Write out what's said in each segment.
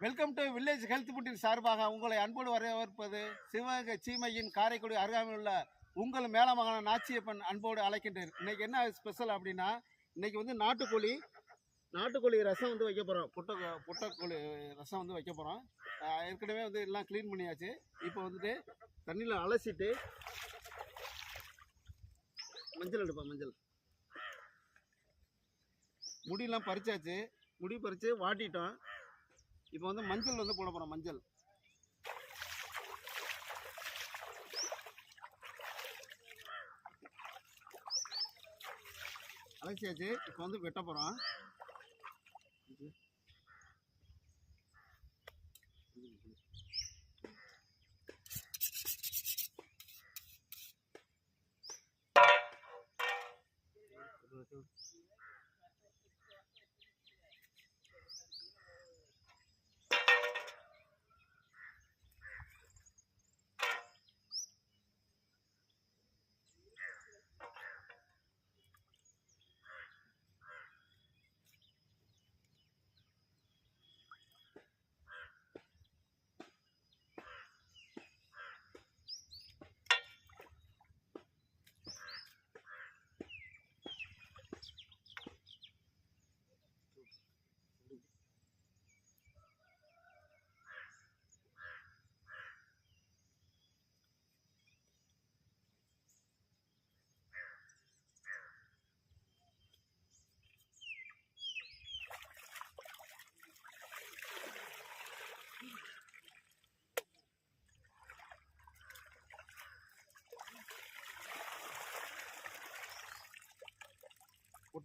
Welcome to village health புட்டின் சார்பாக உங்களை அன்போடு வரவேற்பது சிவகங்கை சீமையின் காரைக்குடி அருகாமையில் உள்ள உங்கள் மேலமகன நாச்சியப்பன் அன்போடு அழைக்கின்றேன். இன்னைக்கு என்ன ஸ்பெஷல் அப்படின்னா இன்னைக்கு வந்து நாட்டுக்கோழி நாட்டுக்கோழி ரசம் வந்து வைக்க போகிறோம் புட்டை புட்டைக்கோழி ரசம் வந்து வைக்க போகிறோம் ஏற்கனவே வந்து எல்லாம் க்ளீன் பண்ணியாச்சு. இப்போ வந்துட்டு தண்ணியில் அலசிட்டு மஞ்சள் எடுப்பா மஞ்சள். முடியெல்லாம் பறிச்சாச்சு. முடி பறித்து வாட்டிட்டோம். இப்போ வந்து மஞ்சள் வந்து போட போகிறோம் மஞ்சள். அலசியாச்சு இப்போ வந்து வெட்ட போகிறோம்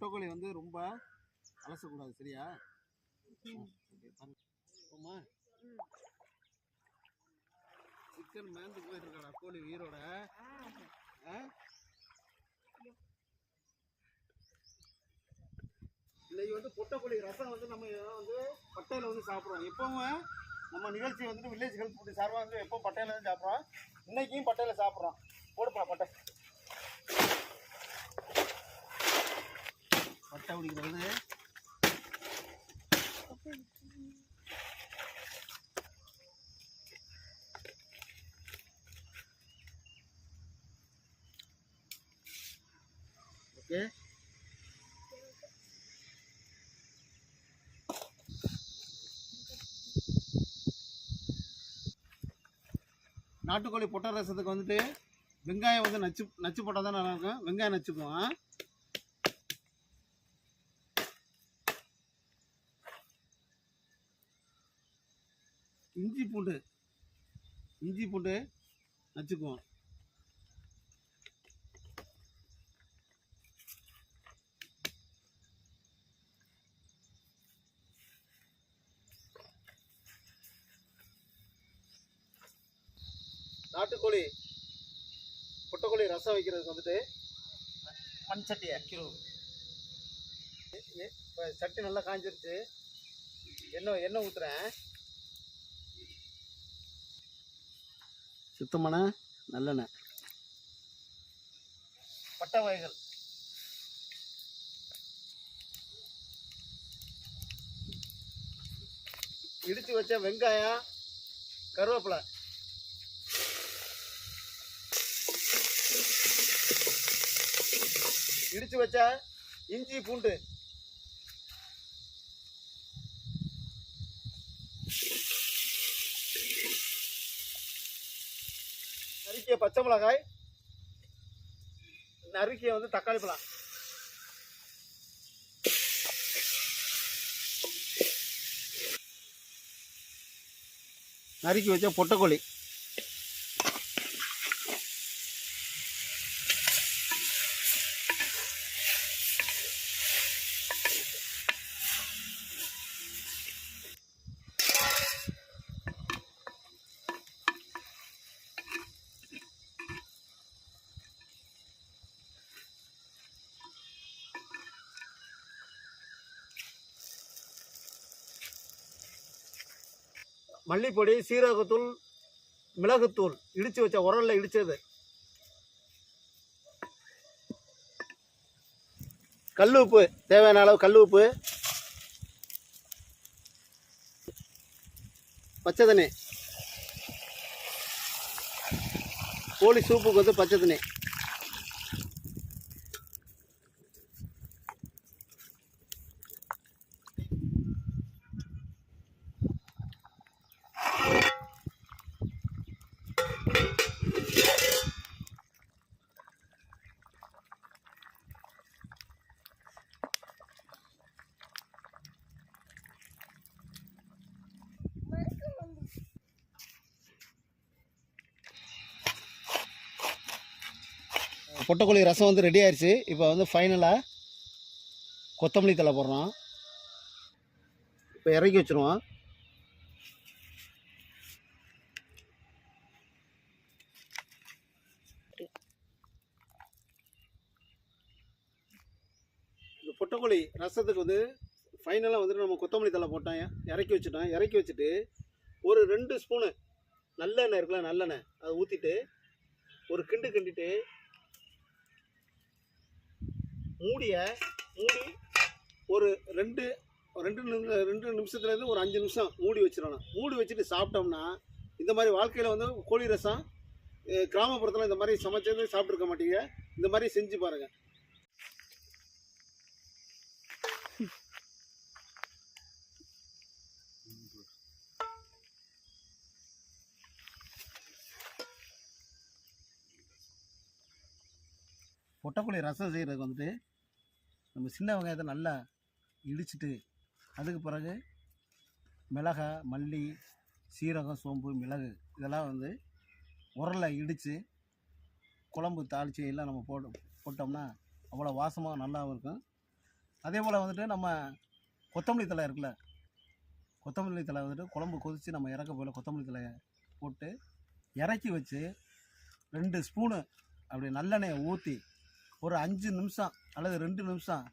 முட்டைக்கோழி வந்து ரொம்ப அலசக்கூடாது சரியா? போமா சிக்கன் மேந்து போயிட்டு இருக்காடா கோழி உயிரோட? இன்னைக்கு வந்து பொட்டக்கோழி ரசம் வந்து நம்ம வந்து பட்டையில் வந்து சாப்பிட்றோம். எப்பவும் நம்ம நிகழ்ச்சி வந்துட்டு வில்லேஜ் ஹெல்த் சார்பாக வந்து எப்பவும் பட்டையில் தான் சாப்பிட்றோம்? இன்னைக்கும் பட்டையில் சாப்பிட்றோம். போடுப்பா பட்டை. பட்டை பிடிக்கிறது ஓகே. நாட்டுக்கோழி பொட்டை ரசத்துக்கு வந்துட்டு வெங்காயம் வந்து நச்சு நச்சு போட்டால் தான் நல்லாயிருக்கும் வெங்காயம் நச்சுக்குவோம். இஞ்சி பூண்டு. இஞ்சி பூண்டு நச்சுக்குவோம். நாட்டுக்கோழி பொட்டக்கோழி ரசம் வைக்கிறதுக்கு வந்துட்டு மண் சட்டி அக்கிரும் இப்போ சட்டி நல்லா காஞ்சிருச்சு. எண்ணெய் எண்ணெய் ஊற்றுறேன் சுத்தமான நல்லெண்ணெய். பட்டை வகைகள். இடித்து வச்ச வெங்காயம் கருவேப்பிலை. இடித்து வச்ச இஞ்சி பூண்டு. நறுக்கிய பச்சை மிளகாய் நறுக்கிய வந்து தக்காளி பழம். நறுக்கி வச்ச பொட்டக்கோழி. மல்லிப்பொடி சீரகத்தூள் மிளகுத்தூள் இடித்து வச்ச உரலில் இடித்தது கல் உப்பு தேவையான அளவு கல் உப்பு. பச்சை தண்ணி. கோழி சூப்புக்கு வந்து பச்சை தண்ணி. பொட்டக்கோழி ரசம் வந்து ரெடி ஆயிடுச்சு இப்போ வந்து ஃபைனலாக கொத்தமல்லி தலை போடுறோம். இப்போ இறக்கி வச்சுருவோம். இந்த பொட்டக்கோழி ரசத்துக்கு வந்து ஃபைனலாக வந்துட்டு நம்ம கொத்தமல்லி தலை போட்டோம். இறக்கி வச்சுட்டோம். இறக்கி வச்சுட்டு ஒரு ரெண்டு ஸ்பூனு நல்லெண்ணெய் இருக்குல்ல நல்லெண்ணெய். அதை ஊற்றிட்டு ஒரு கிண்டு கிண்டிட்டு மூடிய மூடி ஒரு ரெண்டு ரெண்டு நிமி- ரெண்டு நிமிஷத்துலேருந்து ஒரு அஞ்சு நிமிஷம் மூடி வச்சிடணும். மூடி வச்சுட்டு சாப்பிட்டோம்னா இந்த மாதிரி வாழ்க்கையில் வந்து கோழி ரசம் கிராமப்புறத்தில் இந்த மாதிரி சமைச்சது சாப்பிட்ருக்க மாட்டீங்க. இந்த மாதிரி செஞ்சு பாருங்கள் பொட்டக்குழி ரசம் செய்கிறதுக்கு வந்துட்டு நம்ம சின்ன வெங்காயத்தை நல்லா இடிச்சிட்டு அதுக்கு பிறகு மிளகா மல்லி சீரகம் சோம்பு மிளகு இதெல்லாம் வந்து உரலில் இடித்து குழம்பு தாளித்து எல்லாம் நம்ம போட்டு போட்டோம்னா அவ்வளோ வாசமாக நல்லாவும் இருக்கும். அதே போல் வந்துட்டு நம்ம கொத்தமல்லி தழை இருக்குல்ல கொத்தமல்லி தழை வந்துட்டு குழம்பு கொதித்து நம்ம இறக்க போகல கொத்தமல்லி தழையை போட்டு இறக்கி வச்சு ரெண்டு ஸ்பூனு அப்படி நல்லெண்ணெயை ஊற்றி ஒரு அஞ்சு நிமிஷம் அல்லது ரெண்டு நிமிஷம்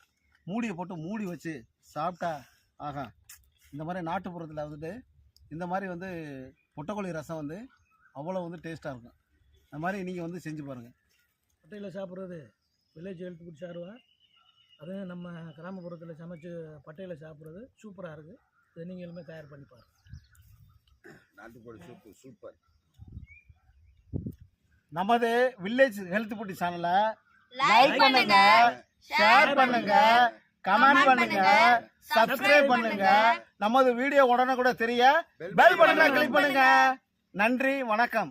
மூடியை போட்டு மூடி வச்சு சாப்பிட்டா ஆஹா இந்த மாதிரி நாட்டுப்புறத்தில் வந்துட்டு இந்த மாதிரி வந்து பொட்டக்கோழி ரசம் வந்து அவ்வளோ வந்து டேஸ்ட்டாக இருக்கும். இந்த மாதிரி நீங்கள் வந்து செஞ்சு பாருங்கள் பட்டையில் சாப்பிட்றது வில்லேஜ் ஹெல்த் ஃபுட் சார்வா? அதுவும் நம்ம கிராமப்புறத்தில் சமைச்சு பட்டையில் சாப்பிட்றது சூப்பராக இருக்குது இதை நீங்களுமே தயார் பண்ணி பாருங்க. நாட்டுக்கோழி சூப்பு சூப்பர். நமது வில்லேஜ் ஹெல்த் ஃபுட் சேனலை லைக் பண்ணுங்க ஷேர் பண்ணுங்க கமெண்ட் பண்ணுங்க சப்ஸ்கிரைப் பண்ணுங்க. நமது வீடியோ உடனே கூட தெரிய பெல் பட்டனை கிளிக் பண்ணுங்க. நன்றி வணக்கம்.